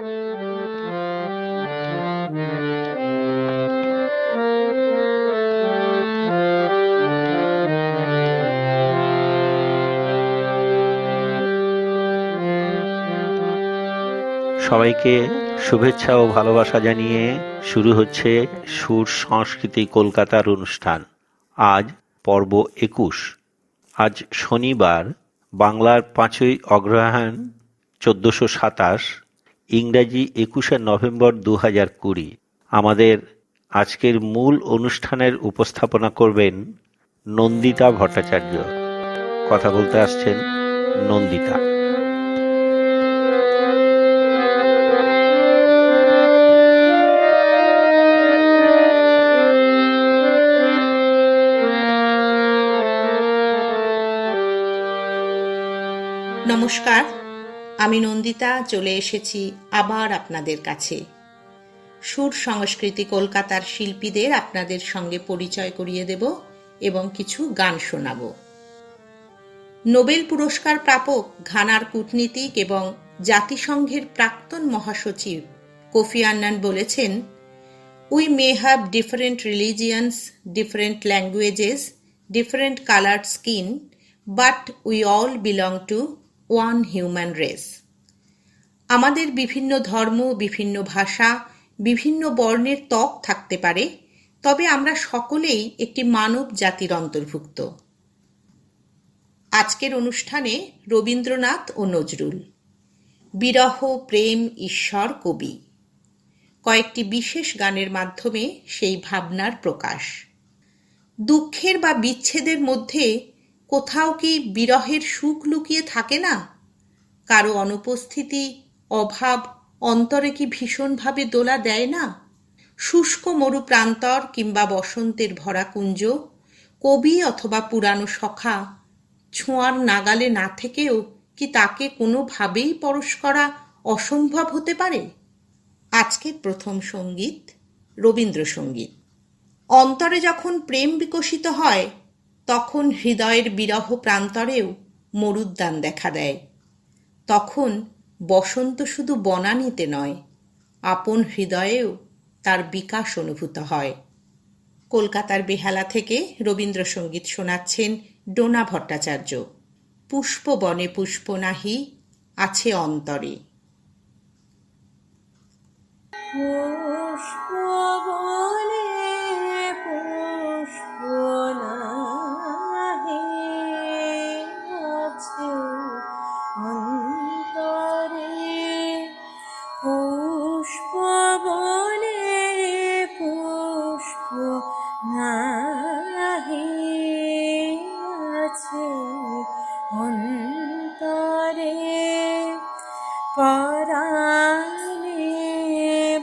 সবাইকে শুভেচ্ছা ও ভালোবাসা জানিয়ে শুরু হচ্ছে সুর সংস্কৃতি কলকাতার অনুষ্ঠান। আজ পর্ব একুশ। আজ শনিবার, বাংলার পাঁচই অগ্রহায়ণ, চোদ্দোশো সাতাশ। ইংরাজি একুশে নভেম্বর দু হাজার কুড়ি। আমাদের আজকের মূল অনুষ্ঠানের উপস্থাপনা করবেন নন্দিতা ভট্টাচার্য। কথা বলতে আসছেন নন্দিতা। নমস্কার। আমি নন্দিতা চলে এসেছি আবার আপনাদের কাছে। সুর সংস্কৃতি কলকাতার শিল্পীদের আপনাদের সঙ্গে পরিচয় করিয়ে দেব এবং কিছু গান শোনাব। নোবেল পুরস্কার প্রাপক ঘানার কূটনীতিক এবং জাতিসংঘের প্রাক্তন মহাসচিব কোফি আন্নান বলেছেন we may have different religions different languages different colour skin but we all belong to one human race. আমাদের বিভিন্ন ধর্ম, বিভিন্ন ভাষা, বিভিন্ন বর্ণের ত্বক থাকতে পারে, তবে আমরা সকলেই একটি মানব জাতির অন্তর্ভুক্ত। আজকের অনুষ্ঠানে রবীন্দ্রনাথ ও নজরুল। বিরহ, প্রেম, ঈশ্বর, কবি। কয়েকটি বিশেষ গানের মাধ্যমে সেই ভাবনার প্রকাশ। দুঃখের বা বিচ্ছেদের মধ্যে কোথাও কি বিরহের সুখ লুকিয়ে থাকে না? কারও অনুপস্থিতি, অভাব, অন্তরে কি ভীষণভাবে দোলা দেয় না? শুষ্ক মরু প্রান্তর কিংবা বসন্তের ভরা কুঞ্জ, কবি অথবা পুরানো সখা, ছোঁয়ার নাগালে না থেকেও কি তাকে কোনোভাবেই পরশ করা অসম্ভব হতে পারে? আজকের প্রথম সংগীত রবীন্দ্রসঙ্গীত। অন্তরে যখন প্রেম বিকশিত হয় তখন হৃদয়ের বিরহ প্রান্তরেও মরুদ্যান দেখা দেয়। তখন বসন্ত শুধু বনানীতে নয়, আপন হৃদয়েও তার বিকাশ অনুভূত হয়। কলকাতার বেহালা থেকে রবীন্দ্রসঙ্গীত শোনাচ্ছেন ডোনা ভট্টাচার্য। পুষ্প বনে পুষ্প নাহি, আছে অন্তরে। পুষ্প পরাণে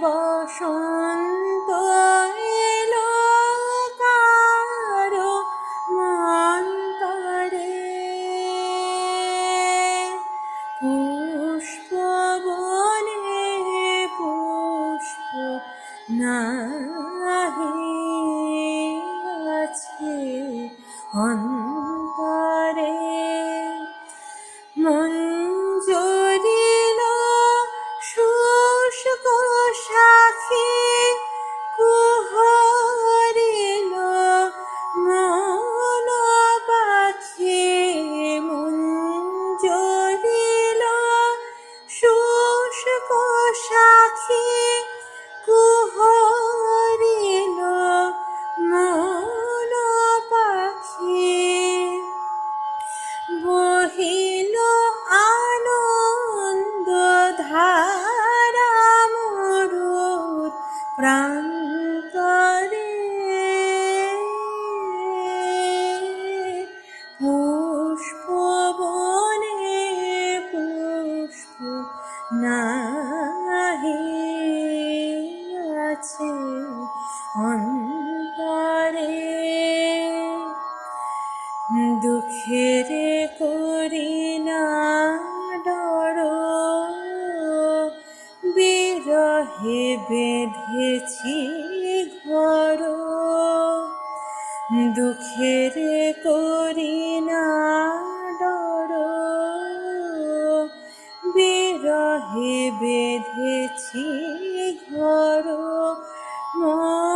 বসন্ত দুঃখের করি না বিরহে বেঁধেছি ঘর। মন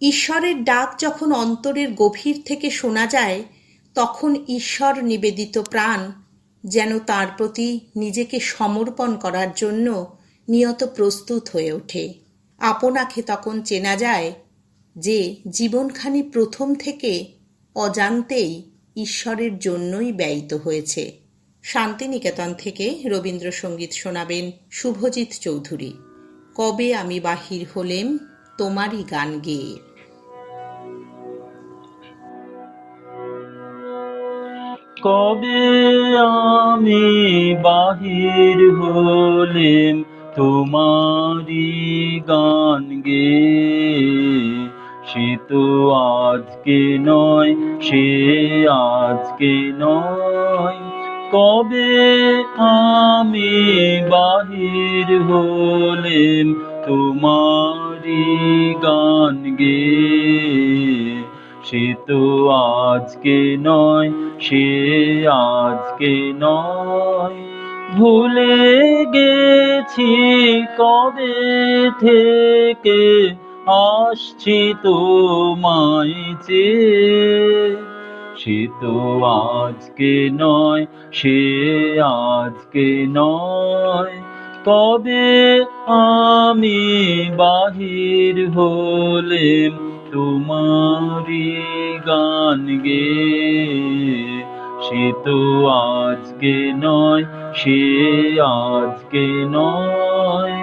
ঈশ্বরের ডাক যখন অন্তরের গভীর থেকে শোনা যায়, তখন ঈশ্বর নিবেদিত প্রাণ যেন তার প্রতি নিজেকে সমর্পণ করার জন্য নিয়ত প্রস্তুত হয়ে ওঠে। আপনাকে তখন চেনা যায় যে জীবনখানি প্রথম থেকে অজান্তেই ঈশ্বরের জন্যই ব্যয়িত হয়েছে। শান্তিনিকেতন থেকে রবীন্দ্রসঙ্গীত শোনাবেন শুভজিৎ চৌধুরী। কবে আমি বাহির হলেম, তোমারই গান গেয়ে। কবে আমি বাহির হলেম তোমারি গান গে? সে তো আজকে নয়, সে আজকে নয়। কবে আমি বাহির হলেম তোমারি গান গে? সে তো আজকে নয়, সে আজকে নয়। ভুলে গেছি কবে থেকে, আসছি তোমায় চেয়ে। সে তো আজকে নয়, সে আজকে নয়। কবে আমি বাহির হলেম তোমারি গান গে। সে তো আজকে নয়, সে আজকে নয়।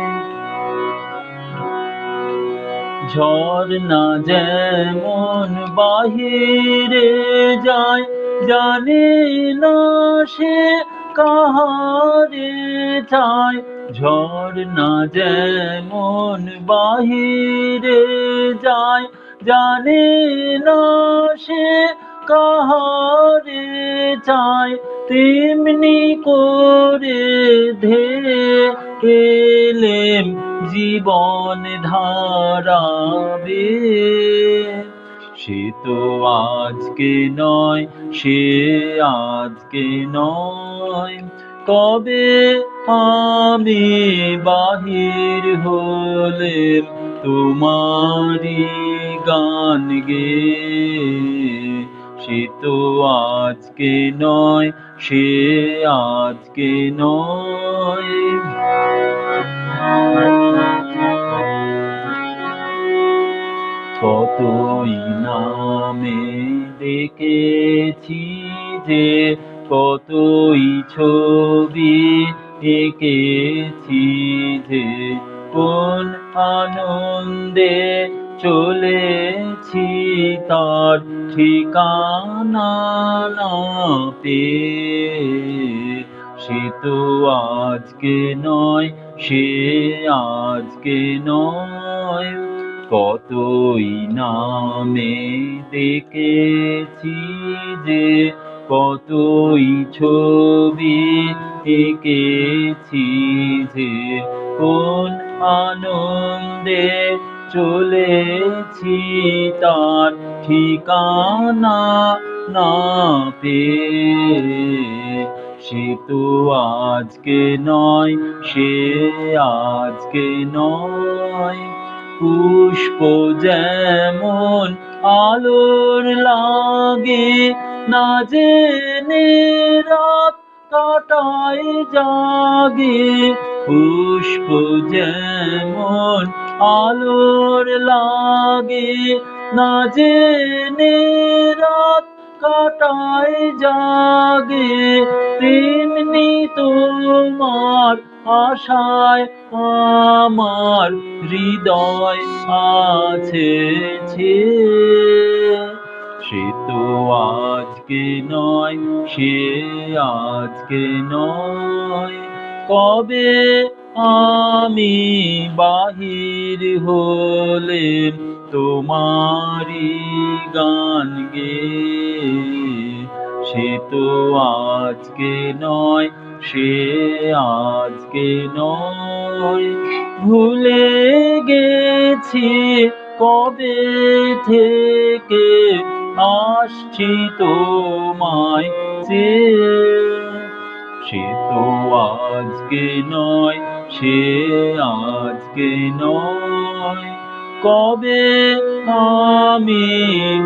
ঝড় না যেমন বাহিরে যায়, জানে না সে কাহারে চায় ঝড় না যেমন বাহিরে যায় জানে না সে কাহারে চায়, তেমনি করে ধে এলেম জীবন ধারাবে। সে তো আজকে নয়, সে আজকে নয়। কবে আমি বাহির হলেম তোমারি গান গে। সে তো আজকে নয়, সে আজকে নয়। কতই নামে দেখেছি যে কতই ছবি এঁকেছি যে। কোন আনন্দে চলেছি তার ঠিকানা না পেয়ে সে তো আজকে নয়, সে আজকে নয়। কতই নামে দেখেছি যে, কতই ছবি এঁকেছি যে, কোন আনন্দে চলেছি তার ঠিকানা না পেয়ে। সে তো আজকে নয়, সে আজকে নয়। পুষ্প যেমন আলোর লাগে, না জেনে রাত কাটায় জাগে, পুষ্প যেমন আলোর লাগে না জেনে রাত কাটায় জাগে, তেমনি তোমার আশায় আমার হৃদয় আছে। সে তো আজকে নয়, সে আজকে নয়। কবে আমি বাহির হলে তোমারি গান গে সে তো আজকে নয়, সে আজকে নয়। ভুলে গেছি কবে থেকে আসছি চেয়ে সে তো আজকে নয়, সে আজকে নয়। কবে আমি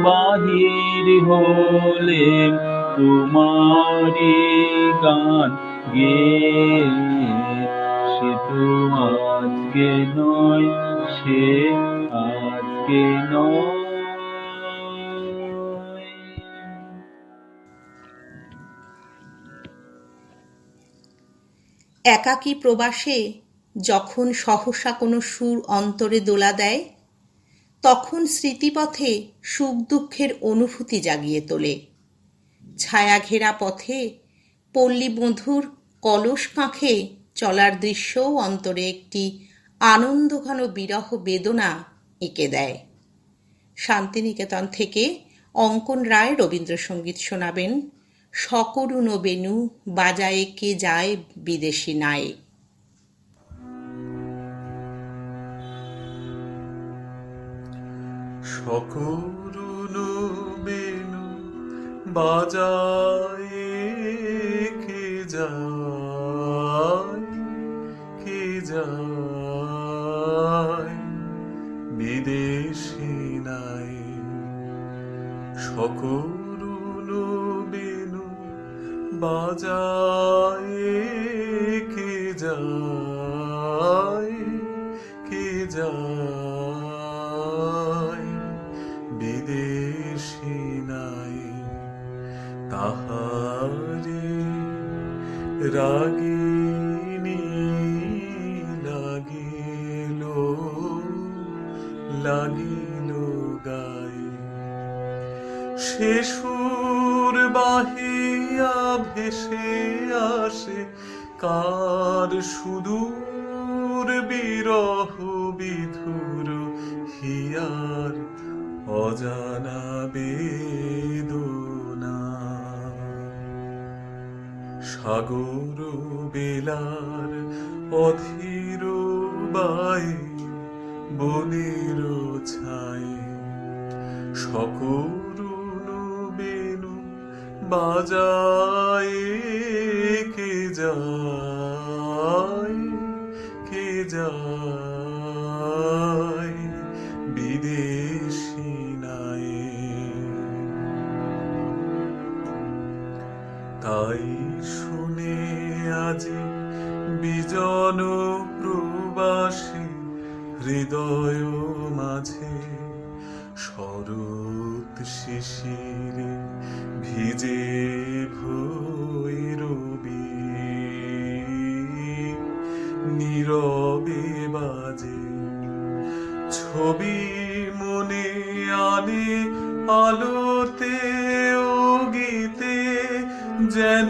বাহির হলে তোমারি গান গে সে তো আজকে নয়, সে আজকে নয়। একাকী প্রবাসে যখন সহসা কোনো সুর অন্তরে দোলা দেয়, তখন স্মৃতিপথে সুখ দুঃখের অনুভূতি জাগিয়ে তোলে। ছায়া ঘেরা পথে পল্লী বধুর কলস কাঁখে চলার দৃশ্যও অন্তরে একটি আনন্দঘন বিরহ বেদনা এঁকে দেয়। শান্তিনিকেতন থেকে অঙ্কন রায় রবীন্দ্রসঙ্গীত শোনাবেন। সকরুণ বেনু বাজায়ে কে যায় বিদেশি নায়ে। সকরুণ বেনু বাজায় কে যায় কে যায় বিদেশি নাই বেনু বাজায় কে বায়ে বনের ছায়। সকরুণ বেনু বাজায়, কে যায় কে যায় বিদেশি নাই তাই শুনে আজি বিজন হৃদয় মাঝে শরৎ শিশিরে ভিজে ভৈরবী নীরবে বাজে ছবি মনে আনে আলোতে ও গীতে যেন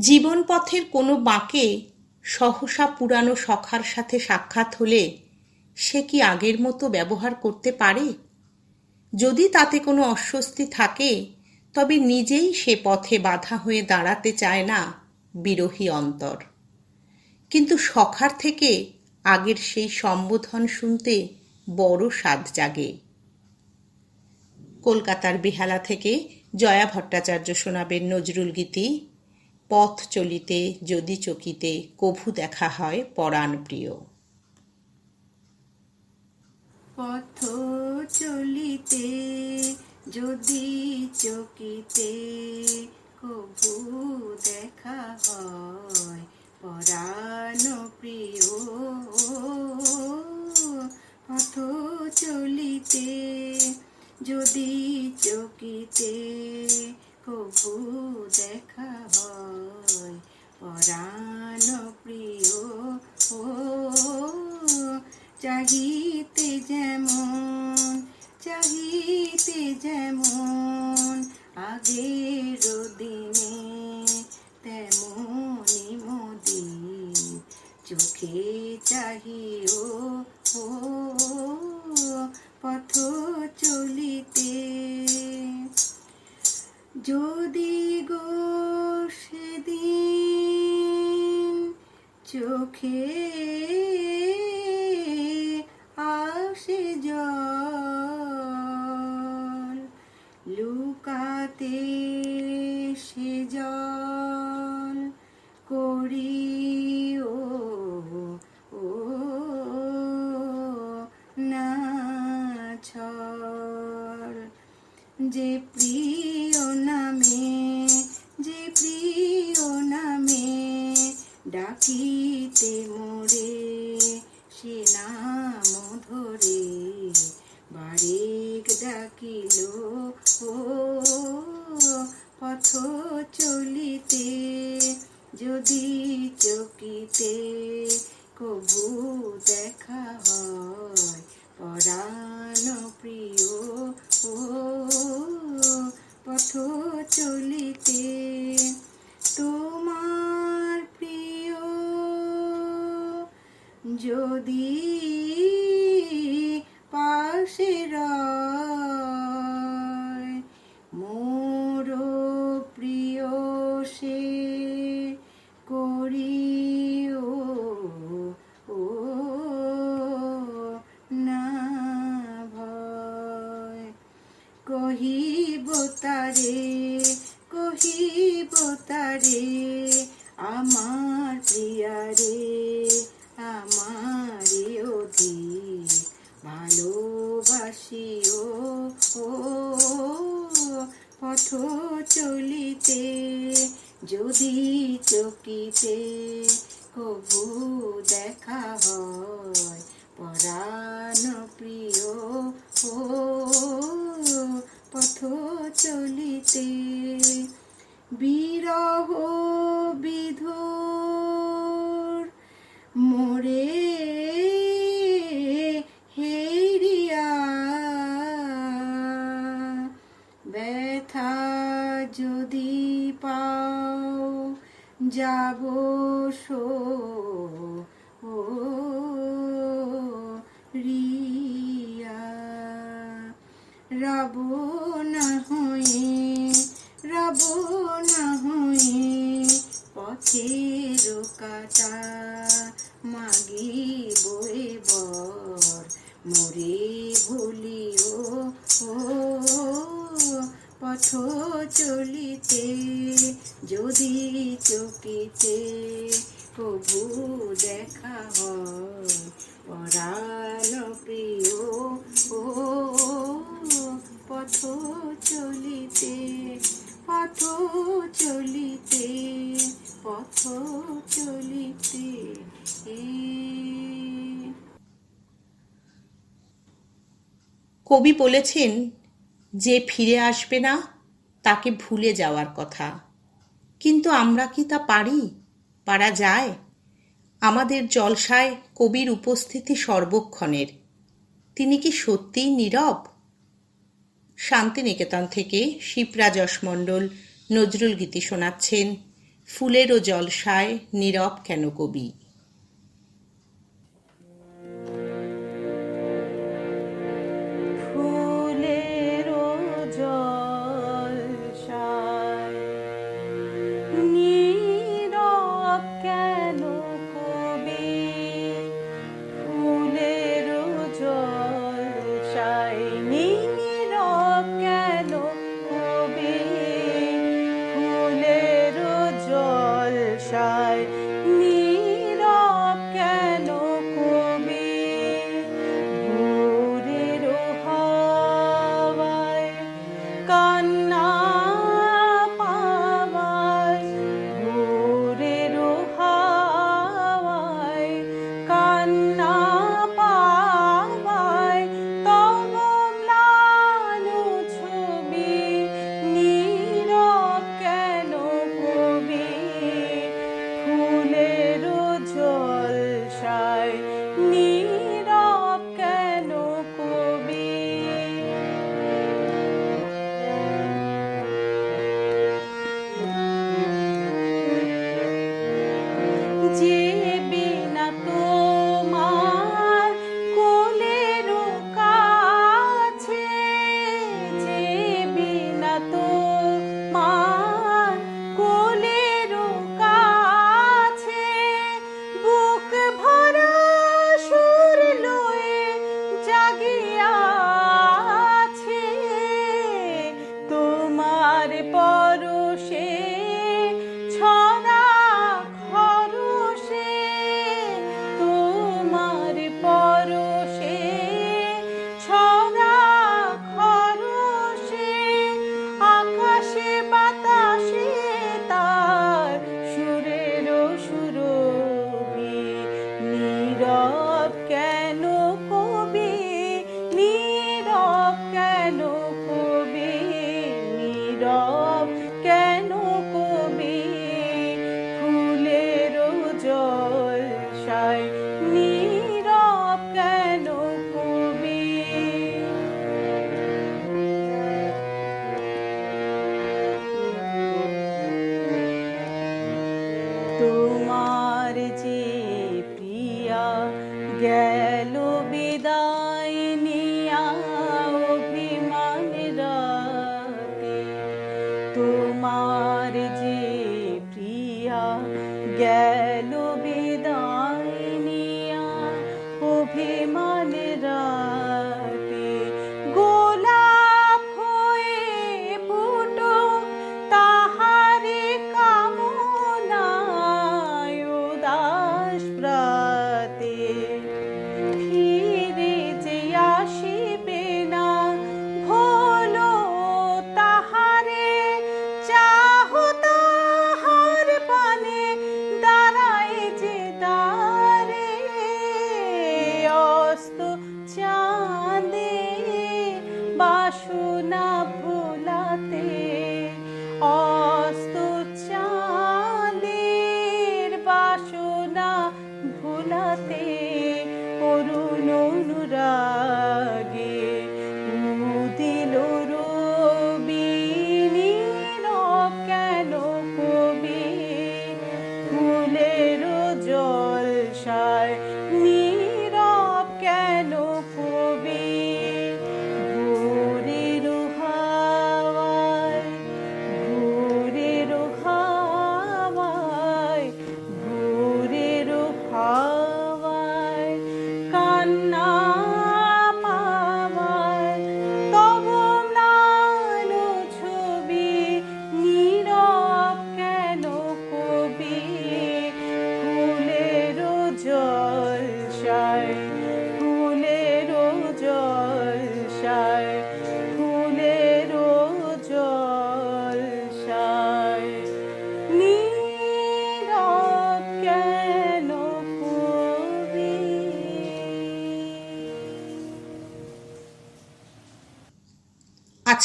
জীবনপথের কোনো বাঁকে সহসা পুরানো সখার সাথে সাক্ষাৎ হলে সে কি আগের মতো ব্যবহার করতে পারে? যদি তাতে কোনো অস্বস্তি থাকে, তবে নিজেই সে পথে বাধা হয়ে দাঁড়াতে চায় না বিরোহী অন্তর। কিন্তু সখার থেকে আগের সেই সম্বোধন শুনতে বড় স্বাদ জাগে। কলকাতার বেহালা থেকে জয়া ভট্টাচার্য শোনাবেন নজরুল গীতি। পথ চলিতে, যদি চকিতে কভু দেখা হয় পরাণ প্রিয়। পথ চলিতে, যদি চকিতে কভু দেখা হয় পরাণ প্রিয়। চোখে আসে জল যদি চকিতে কবু দেখা হয় পরাণ প্রিয় ও পথ চলিতে। বিরহ বিধুর সো ও রিয়া। রব না হয়ে রব না হয়ে পথের কাটা। কবি বলেছেন, যে ফিরে আসবে না, তাকে ভুলে যাওয়ার কথা। কিন্তু আমরা কি তা পারি? পারা যায়। আমাদের জলসায় কবির উপস্থিতি সর্বক্ষণের। তিনি কি সত্যিই নীরব? শান্তিনিকেতন থেকে শিপ্রা যশমণ্ডল নজরুল গীতি শোনাচ্ছেন, ফুলেরও জলসায় নীরব কেন কবি?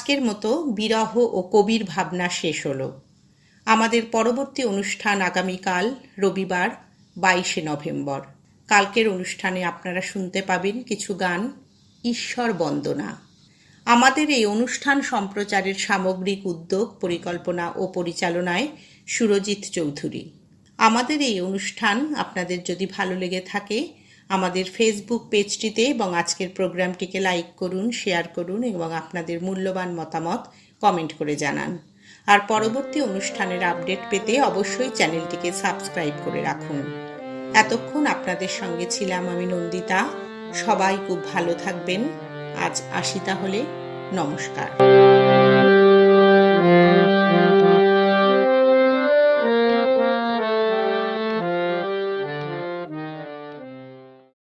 আজকের মতো বিরহ ও কবির ভাবনা শেষ হলো। আমাদের পরবর্তী অনুষ্ঠান আগামীকাল, রবিবার, বাইশে নভেম্বর। কালকের অনুষ্ঠানে আপনারা শুনতে পাবেন কিছু গান, ঈশ্বর বন্দনা। আমাদের এই অনুষ্ঠান সম্প্রচারের সামগ্রিক উদ্যোগ, পরিকল্পনা ও পরিচালনায় সুরজিৎ চৌধুরী। আমাদের এই অনুষ্ঠান আপনাদের যদি ভালো লেগে থাকে আমাদের ফেসবুক পেজটিতে এবং আজকের প্রোগ্রামটিকে লাইক করুন শেয়ার করুন এবং আপনাদের মূল্যবান মতামত কমেন্ট করে জানান। আর পরবর্তী অনুষ্ঠানের আপডেট পেতে অবশ্যই চ্যানেলটিকে সাবস্ক্রাইব করে রাখুন। এতক্ষণ আপনাদের সঙ্গে ছিলাম আমি নন্দিতা। সবাই খুব ভালো থাকবেন। আজ আসি তাহলে। নমস্কার।